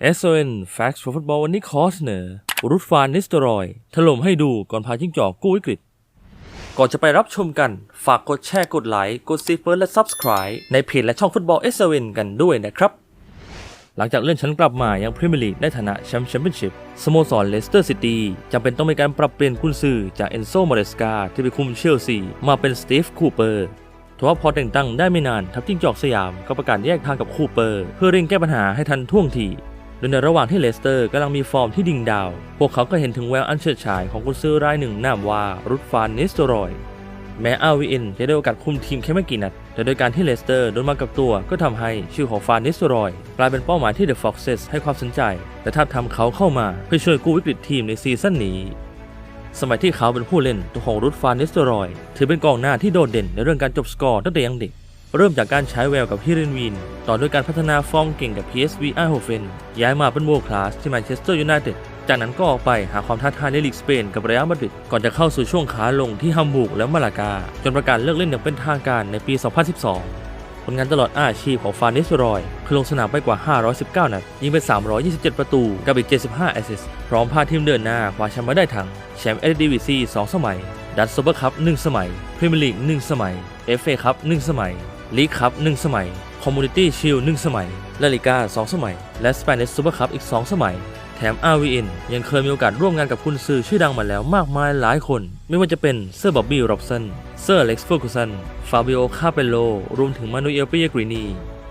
SON Facts for Football วันนี้ขอเสนอรุดฟานนิสเตอรอย ถล่มให้ดูก่อนพาจิ้งจอกกู้วิกฤต ก่อนจะไปรับชมกัน ฝากกดแชร์กดไลค์กดซีเฟิร์และ Subscribe ในเพจและช่องฟุตบอล SON กันด้วยนะครับ หลังจากเลื่อนชั้นกลับมายังพรีเมียร์ลีกในฐานะแชมป์แชมเปี้ยนชิพสโมสรเลสเตอร์ซิตี้จำเป็นต้องมีการปรับเปลี่ยนกุนซือจากเอนโซมาเรสกาที่ไปคุมเชลซีมาเป็นสตีฟคูเปอร์ทว่าพอแต่งตั้งได้ไม่นานทัพจิ้งจอกสยามก็ประกาศแยกทางกับคูเปอร์ เพื่อเร่งแก้ปัญหาให้ทันท่วงที โดยในระหว่างที่เลสเตอร์กำลังมีฟอร์มที่ดิ่งดาว พวกเขาก็เห็นถึงแววอันเฉิดฉายของกุนซือรายหนึ่งนามว่ารุดฟานนิสโตรอย แม้อาวีเอ็นจะได้โอกาสคุมทีมแค่ไม่กี่นัด แต่โดยการที่เลสเตอร์โดนมากับตัวก็ทำให้ชื่อของฟานนิสโตรอยกลายเป็นเป้าหมายที่เดอะฟ็อกเซสให้ความสนใจ และท้าบทาเขาเข้ามาเพื่อช่วยกู้วิกฤตทีมในซีซั่นนี้สมัยที่เขาเป็นผู้เล่นตัวของรุดฟานนิสโตรอย ถือเป็นกองหน้าที่โดดเด่นในเรื่องการจบสกอร์ตั้งแต่ยังเด็ก เริ่มจากการใช้แววกับฮิเรนวิน ต่อด้วยการพัฒนาฟอร์มเก่งกับ PSV ไอโฮเฟนย้ายมาเป็นโวคลาสที่แมนเชสเตอร์ยูไนเต็ดจากนั้นก็ออกไปหาความท้าทายในลีกสเปนกับเรอัลมาดริดก่อนจะเข้าสู่ช่วงขาลงที่ฮัมบูร์กและมาลากา จนประกาศเลิกเล่นอย่างเป็นทางการในปี 2012 ผลงานตลอดอาชีพของฟานิสรอย คือลงสนามไปกว่า 519 นัด ยิงไป 327 ประตู กับอีก 75 แอสซิสต์พร้อมพาทีมเดินหน้าคว้าแชมป์มาได้ทั้งแชมป์เอเดดิวิซี 2 สมัย ดัตซูเปอร์คัพ 1 สมัยพรีเมียร์ลีก 1 สมัย FA คัพ 1 สมัย ลีกคัพ1สมัยคอมมูนิตี้ชิล1สมัยลาลิกา2 สมัย และสเปนิชซูเปอร์คัพอีก 2 สมัย แถม RVN ยังเคยมีโอกาสร่วมงานกับคุณซือชื่อดังมาแล้วมากมายหลายคน ไม่ว่าจะเป็นเซอร์บ๊อบบี้โรบสันเซอร์เล็กซ์เฟอร์กูสันฟาบิโอคาเปโลรวมถึงมานูเอลเปียกรีนี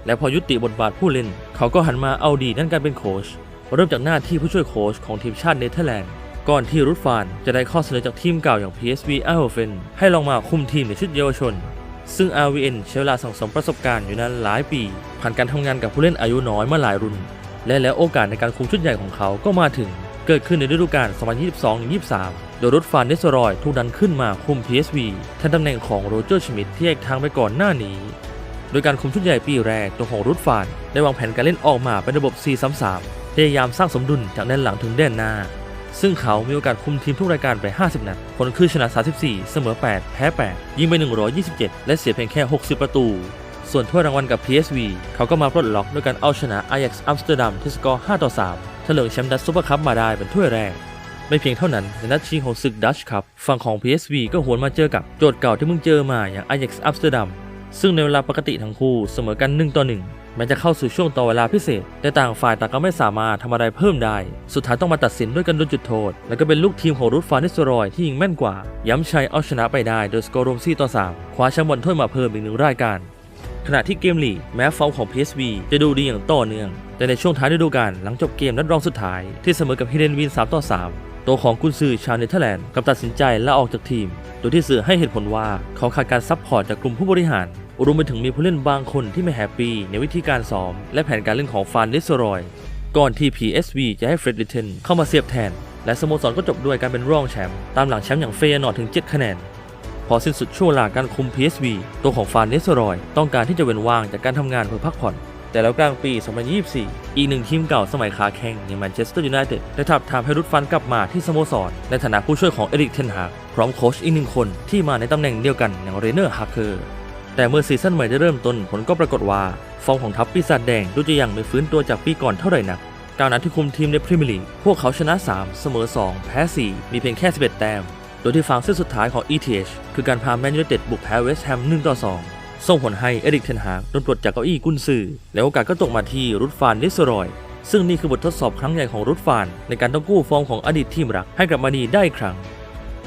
และพอยุติบทบาทผู้เล่น เขาก็หันมาเอาดีด้านการเป็นโค้ชเริ่มจากหน้าที่ผู้ช่วยโค้ชของทีมชาติเนเธอร์แลนด์ก่อนที่รุดฟานจะได้ข้อเสนอจากทีมเก่าอย่าง PSV e i n d h o v e n ให้ลองมาคุมทีมในชุดเยาวชน ซึ่ง RVN ใช้เวลาสั่งสมประสบการณ์อยู่นานหลายปี ผ่านการทำงานกับผู้เล่นอายุน้อยมาหลายรุ่น และแล้วโอกาสในการคุมชุดใหญ่ของเขาก็มาถึง เกิดขึ้นในฤดูกาล 2022-23 โดยรุดฟานเนสรอยถูกดันขึ้นมาคุม PSV แทนตำแหน่งของโรเจอร์ชมิดที่แยกทางไปก่อนหน้านี้ โดยการคุมชุดใหญ่ปีแรกตัวของรุดฟานได้วางแผนการเล่นออกมาเป็นระบบ 4-3-3 พยายามสร้างสมดุลจากด้านหลังถึงด้านหน้า ซึ่งเขามีโอกาสคุมทีมทุกรายการไป 50 นัด ผลคือชนะ 34 เสมอ 8 แพ้ 8 ยิงไป 127 และเสียเพียงแค่ 60 ประตู ส่วนถ้วยรางวัลกับ PSV เขาก็มาปลดล็อกด้วยการเอาชนะ Ajax อัมสเตอร์ดัมที่สกอร์ 5 ต่อ 3เถลิงแชมป์ดัชซูเปอร์คัพมาได้เป็นถ้วยแรก ไม่เพียงเท่านั้นในนัดชิงของศึกดัชคัพฝั่งของ PSV ก็หวนมาเจอกับโจทย์เก่าที่มึงเจอมาอย่าง Ajax อัมสเตอร์ดัมซึ่งในเวลาปกติทั้งคู่เสมอกัน1ต่อ1 แม้จะเข้าสู่ช่วงต่อเวลาพิเศษ แต่ต่างฝ่ายต่างก็ไม่สามารถทำอะไรเพิ่มได้ สุดท้ายต้องมาตัดสินด้วยกันโดนจุดโทษ และก็เป็นลูกทีมของรูทฟานิสรอยที่ยิงแม่นกว่า ย้ำชัยเอาชนะไปได้โดยสกอร์รวม4ต่อ3คว้าแชมป์บอลถ้วยมาเพิ่มอีกหนึ่งรายการขณะที่เกมลีกแม้ฟอร์มของ PSV จะดูดีอย่างต่อเนื่อง แต่ในช่วงท้ายฤดูกาลหลังจบเกมนัดรองสุดท้ายที่เสมอกับฮิเดนวิน 3 ต่อ 3 ตัวของกุนซือชาวเนเธอร์แลนด์กับตัดสินใจลาออกจากทีม โดยที่สื่อให้เหตุผลว่าเขาขาดการซัพพอร์ตจากกลุ่มผู้บริหาร รวมไปถึงมีผู้เล่นบางคนที่ไม่แฮปปี้ในวิธีการซ้อม และแผนการเล่นของฟานนิสรอยก่อนที่ PSV จะให้เฟรดลิเทนเข้ามาเสียบแทน และสโมสรก็จบด้วยการเป็นรองแชมป์ตามหลังแชมป์อย่างเฟยนอร์ถึง 7 คะแนน พอสิ้นสุดช่วงเวลาการคุม PSV ตัวของฟานเนสรอยต้องการที่จะเว้นว่างจากการทำงานเพื่อพักผ่อนแต่แล้วกลางปี 2024 อีกหนึ่งทีมเก่าสมัยขาแข่งอย่างแมนเชสเตอร์ยูไนเต็ดได้ทับทามให้รุดฟันกลับมาที่สโมสร ในฐานะผู้ช่วยของเอริกเทนฮากพร้อมโค้ชอีกหนึ่งคนที่มาในตำแหน่งเดียวกันอย่างเรเนอร์ฮาร์เคอร์ แต่เมื่อซีซั่นใหม่ได้เริ่มต้นผลก็ปรากฏว่า ฟอร์มของทัพปีศาจแดงดูจะยังไม่ฟื้นตัวจากปีก่อนเท่าไหร่นักกาวนัดที่คุมทีมในพรีเมียร์ลีกพวกเขาชนะ 3 เสมอ 2 แพ้ 4 มีเพียงแค่ 11 แต้ม โดยที่ฝั่งเส้นสุดท้ายของ ETH คือการพาแมนยูไนเต็ดบุกแพ้เวสต์แฮม1ต่อ2ส่งผลให้เอริกเทนฮากโดนปลดจากเก้าอี้กุนซือแล้วโอกาสก็ตกมาที่รุดฟานนิสรอย ซึ่งนี่คือบททดสอบครั้งใหญ่ของรุดฟานในการต้องกู้ฟอร์มของอดีตทีมรักให้กลับมาดีได้อีกครั้ง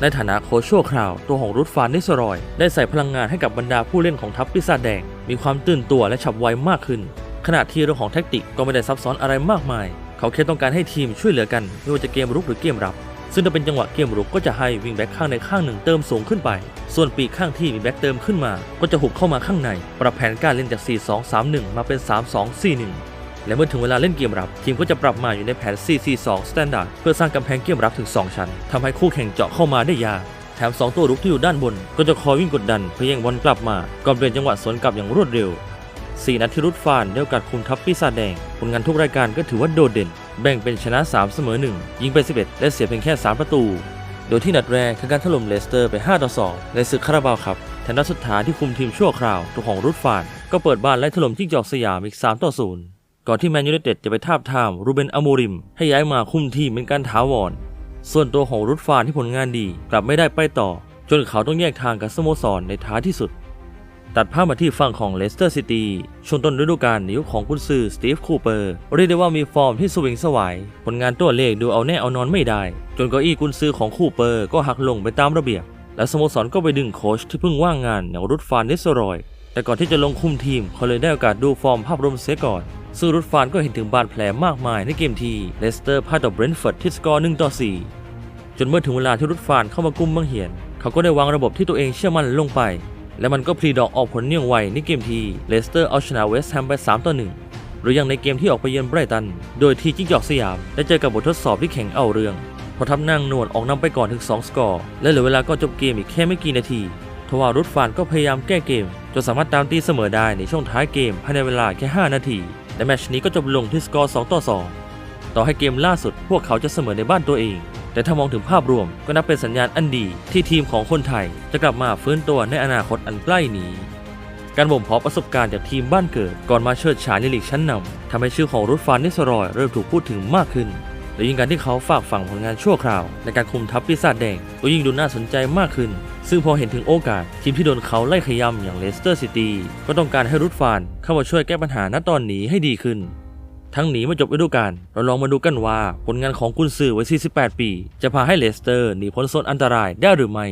ในฐานะโค้ชชั่วคราว ตัวของรุดฟานนิสรอย ได้ใส่พลังงานให้กับบรรดาผู้เล่นของทัพปีศาจแดง มีความตื่นตัวและฉับไวมากขึ้น ขณะที่เรื่องของแท็กติกก็ไม่ได้ซับซ้อนอะไรมากมาย เขาแค่ต้องการให้ทีมช่วยเหลือกันไม่ว่าจะเกมรุกหรือเกมรับ ซึ่งถ้าเป็นจังหวะเกมรุกก็จะให้วิ่งแบ็คข้างในข้างหนึ่งเติมสูงขึ้นไป ส่วนปีกข้างที่มีแบ็คเติมขึ้นมา ก็จะหุบเข้ามาข้างใน ปรับแผนการเล่นจาก 4-2-3-1 มาเป็น 3-2-4-1 และเมื่อถึงเวลาเล่นเกมรับ ทีมก็จะปรับมาอยู่ในแผน 4-4-2 Standard เพื่อสร้างกำแพงเกมรับถึง 2 ชั้นทำให้คู่แข่งเจาะเข้ามาได้ยากแถม 2 ตัวรุกที่อยู่ด้านบน ก็จะคอยวิ่งกดดันเพื่อแย่งบอลกลับมาก่อนเปลี่ยนจังหวะสวนกลับอย่างรวดเร็ว 4 นัดที่รุดฟานได้โอกาสคุมทัพปีศาจแดงผลงานทุกรายการก็ถือว่าโดดเด่น แบ่งเป็นชนะ 3 เสมอ 1 ยิงไป 11 และเสียเพียงแค่ 3 ประตู โดยที่นัดแรกคือการถล่มเลสเตอร์ไป 5 ต่อ 2 ในศึกคาราบาวครับแถมนัดสุดท้ายที่คุมทีมชั่วคราวตัวของรุดฟาน ก็เปิดบ้านไล่ถล่มจิ้งจอกสยามอีก 3 ต่อ 0 ก่อนที่แมนยูไนเต็ดจะไปทาบทามรูเบนอโมริม ให้ย้ายมาคุมทีมเป็นการถาวร ส่วนตัวของรุดฟานที่ผลงานดี กลับไม่ได้ไปต่อ จนเขาต้องแยกทางกับสโมสรในท้ายที่สุด ตัดภาพมาที่ฝั่งของเลสเตอร์ซิตี้ช่วงต้นฤดูกาลนยุคของกุนซือสตีฟคูเปอร์เรียกได้ว่ามีฟอร์มที่สวิงสวาย ผลงานตัวเลขดูเอาแน่เอานอนไม่ได้ จนเก้าอี้กุนซือของคูเปอร์ก็หักลงไปตามระเบียบ และสโมสรก็ไปดึงโค้ชที่เพิ่งว่างงานอย่างรุดฟานนิสโรอยแต่ก่อนที่จะลงคุมทีมเขาเลยได้โอกาสดูฟอร์มภาพรวมเสียก่อน ซึ่งรุดฟานก็เห็นถึงบาดแผลมากมายในเกมที่เลสเตอร์พ่ายต่อเบรนท์ฟอร์ดที่สกอร์1ต่อ4จนเมื่อถึงเวลาที่รุดฟานเข้ามากุมบังเหียน เขาก็ได้วางระบบที่ตัวเองเชื่อมั่นลงไป และมันก็พลีดอกออกผลเนียงไวในเกมที่เลสเตอร์เอาชนะเวสต์แฮมไป3ต่อ1หรืออย่างในเกมที่ออกไปเยือนไบรตัน โดยที่จิ้งจอกสยามได้เจอกับบททดสอบที่แข็งเอาเรื่องพราะทัพนางนวลออกนำไปก่อนถึง 2 สกอร์ และเหลือเวลาก็จบเกมอีกแค่ไม่กี่นาทีทว่ารุดฟานก็พยายามแก้เกม จนสามารถตามตีเสมอได้ในช่วงท้ายเกมภายในเวลาแค่ 5 นาที และแมตชนี้ก็จบลงที่สกอร์2ต่อ 2 ต่อให้เกมล่าสุดพวกเขาจะเสมอในบ้านตัวเอง แต่ถ้ามองถึงภาพรวมก็นับเป็นสัญญาณอันดีที่ทีมของคนไทย จะกลับมาฟื้นตัวในอนาคตอันใกล้นี้ การบ่มเพาะประสบการณ์จากทีมบ้านเกิดก่อนมาเชิดฉายในลีกชั้นนำทำให้ชื่อของรุดฟานนิสรอยเริ่มถูกพูดถึงมากขึ้น และยิ่งการที่เขาฝากฝังผลงานชั่วคราว ในการคุมทัพปีศาจแดงก็ยิ่งดูน่าสนใจมากขึ้น ซึ่งพอเห็นถึงโอกาส ทีมที่โดนเขาไล่ขย้ำอย่างเลสเตอร์ซิตี้ก็ต้องการให้รุดฟานเข้ามาช่วยแก้ปัญหาณตอนนี้ให้ดีขึ้น ทั้งหนีมาจบฤดูกาลเราลองมาดูกันว่าผลงานของกุนซือวัย 48 ปี จะพาให้เลสเตอร์หนีพ้นโซนอันตรายได้หรือไม่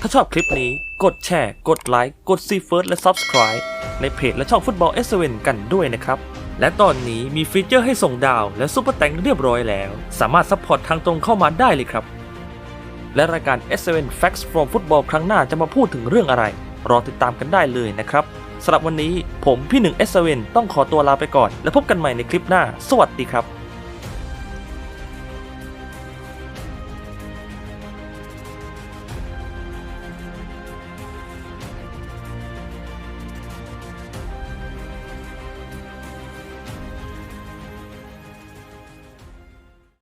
ถ้าชอบคลิปนี้กดแชร์ กดไลค์กดซีเฟิร์สและ Subscribe ในเพจและช่องฟุตบอลเอสเวนกันด้วยนะครับ และตอนนี้มีฟีเจอร์ให้ส่งดาวและซุปเปอร์แตงเรียบร้อยแล้ว สามารถซัพพอร์ตทางตรงเข้ามาได้เลยครับ และรายการ S7 Facts from Football ครั้งหน้าจะมาพูดถึงเรื่องอะไร รอติดตามกันได้เลยนะครับสำหรับวันนี้ผมพี่หนึ่ง S7 ต้องขอตัวลาไปก่อน และพบกันใหม่ในคลิปหน้า สวัสดีครับ